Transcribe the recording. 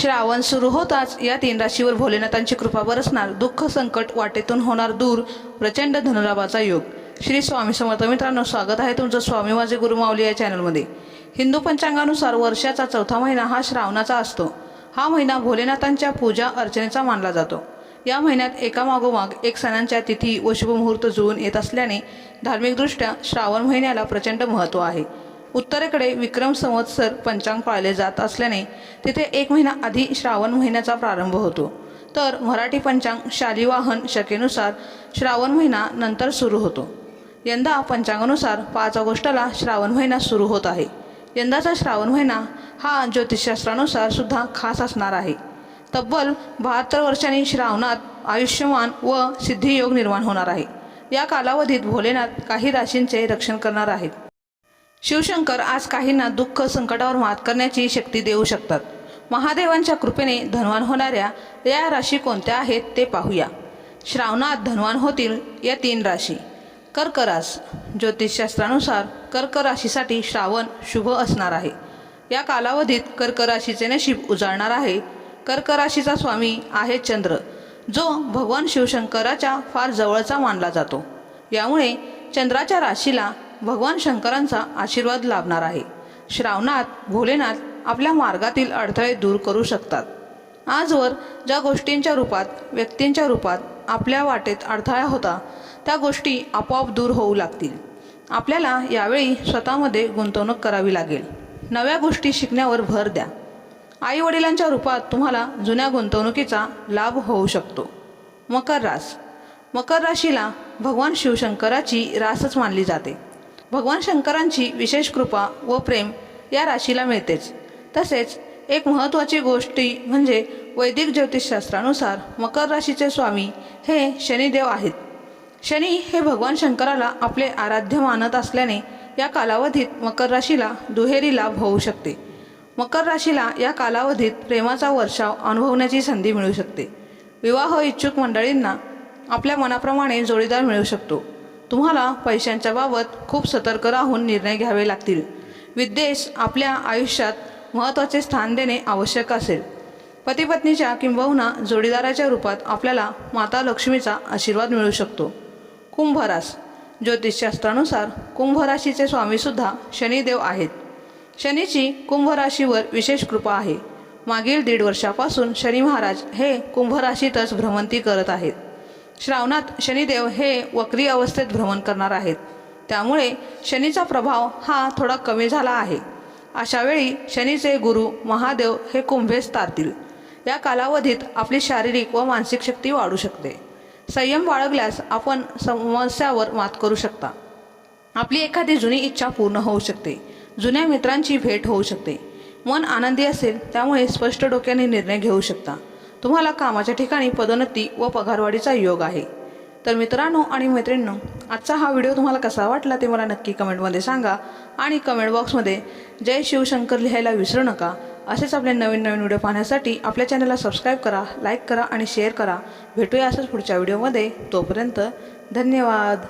श्रावण सुरू होताच या तीन राशीवर भोलेनाथांची कृपा बरसणार. दुःख संकट वाटेतून होणार दूर. प्रचंड धनुरावाचा योग. श्री स्वामी समर्थ मित्रांनो स्वागत आहे तुमचं स्वामी माझे गुरुमावली या चॅनलमध्ये. हिंदू पंचांगानुसार वर्षाचा चौथा महिना हा श्रावणाचा असतो. हा महिना भोलेनाथांच्या पूजा अर्चनेचा मानला जातो. या महिन्यात एका मागोमाग एक सणांच्या तिथी व शुभमुहूर्त जुळून येत असल्याने धार्मिकदृष्ट्या श्रावण महिन्याला प्रचंड महत्त्व आहे. उत्तरेकडे विक्रम संवत्सर पंचांग पाळले जात असल्याने तिथे एक महिना आधी श्रावण महिन्याचा प्रारंभ होतो. तर मराठी पंचांग शालिवाहन शकेनुसार श्रावण महिना नंतर सुरू होतो. यंदा पंचांगानुसार पाच ऑगस्टला श्रावण महिना सुरू होत आहे. यंदाचा श्रावण महिना हा ज्योतिषशास्त्रानुसार सुद्धा खास असणार आहे. तब्बल बहात्तर वर्षांनी श्रावणात आयुष्यमान व सिद्धियोग निर्माण होणार आहे. या कालावधीत भोलेनाथ काही राशींचे रक्षण करणार आहेत. शिवशंकर आज काहींना दुःख संकटावर मात करण्याची शक्ती देऊ शकतात. महादेवांच्या कृपेने धनवान होणाऱ्या या राशी कोणत्या आहेत ते पाहूया. श्रावणात धनवान होतील या तीन राशी. कर्करास ज्योतिषशास्त्रानुसार कर्क राशीसाठी श्रावण शुभ असणार आहे. या कालावधीत कर्क राशीचे नशीब उजाळणार आहे. कर्क राशीचा स्वामी आहे चंद्र जो भगवान शिवशंकराच्या फार जवळचा मानला जातो. यामुळे चंद्राच्या राशीला भगवान शंकरांचा आशीर्वाद लाभणार आहे. श्रावणात भोलेनाथ आपल्या मार्गातील अडथळे दूर करू शकतात. आजवर ज्या गोष्टींच्या रूपात व्यक्तींच्या रूपात आपल्या वाटेत अडथळा होता त्या गोष्टी आपोआप दूर होऊ लागतील. आपल्याला यावेळी स्वतःमध्ये गुंतवणूक करावी लागेल. नव्या गोष्टी शिकण्यावर भर द्या. आई वडिलांच्या रूपात तुम्हाला जुन्या गुंतवणुकीचा लाभ होऊ शकतो. मकर रास. मकर राशीला भगवान शिवशंकराची रासच मानली जाते. भगवान शंकरांची विशेष कृपा व प्रेम या राशीला मिळतेच. तसेच एक महत्त्वाची गोष्टी म्हणजे वैदिक ज्योतिषशास्त्रानुसार मकर राशीचे स्वामी हे शनिदेव आहेत. शनी हे भगवान शंकराला आपले आराध्य मानत असल्याने या कालावधीत मकर राशीला दुहेरी लाभ होऊ शकते. मकर राशीला या कालावधीत प्रेमाचा वर्षाव अनुभवण्याची संधी मिळू शकते. विवाह इच्छुक मंडळींना आपल्या मनाप्रमाणे जोडीदार मिळू शकतो. तुम्हाला पैशांच्या बाबत खूप सतर्क राहून निर्णय घ्यावे लागतील. विद्देश आपल्या आयुष्यात महत्त्वाचे स्थान देणे आवश्यक असेल. पतीपत्नीच्या किंबहुना जोडीदाराच्या रूपात आपल्याला माता लक्ष्मीचा आशीर्वाद मिळू शकतो. कुंभरास ज्योतिषशास्त्रानुसार कुंभराशीचे स्वामीसुद्धा शनिदेव आहेत. शनीची कुंभराशीवर विशेष कृपा आहे. मागील दीड वर्षापासून शनी महाराज हे कुंभराशीतच भ्रमंती करत आहेत. श्रावणात शनिदेव हे वक्री अवस्थेत भ्रमण करणार आहेत. त्यामुळे शनीचा प्रभाव हा थोडा कमी झाला आहे. अशावेळी शनीचे गुरु महादेव हे कुंभेस तारतील या कालावधीत आपली शारीरिक व मानसिक शक्ती वाढू शकते. संयम बाळगल्यास आपण समस्यावर मात करू शकता. आपली एखादी जुनी इच्छा पूर्ण होऊ शकते. जुन्या मित्रांची भेट होऊ शकते. मन आनंदी असेल त्यामुळे स्पष्ट डोक्याने निर्णय घेऊ शकता. तुम्हाला कामाच्या ठिकाणी पदोन्नती व पगारवाढीचा योग आहे. तर मित्रांनो आणि मैत्रिणींनो आजचा हा व्हिडिओ तुम्हाला कसा वाटला ते मला नक्की कमेंटमध्ये सांगा आणि कमेंट बॉक्समध्ये जय शिवशंकर लिहायला विसरू नका. असेच आपले नवीन नवीन व्हिडिओ पाहण्यासाठी आपल्या चॅनलला सबस्क्राईब करा लाईक करा आणि शेअर करा. भेटूया असंच पुढच्या व्हिडिओमध्ये. तोपर्यंत धन्यवाद.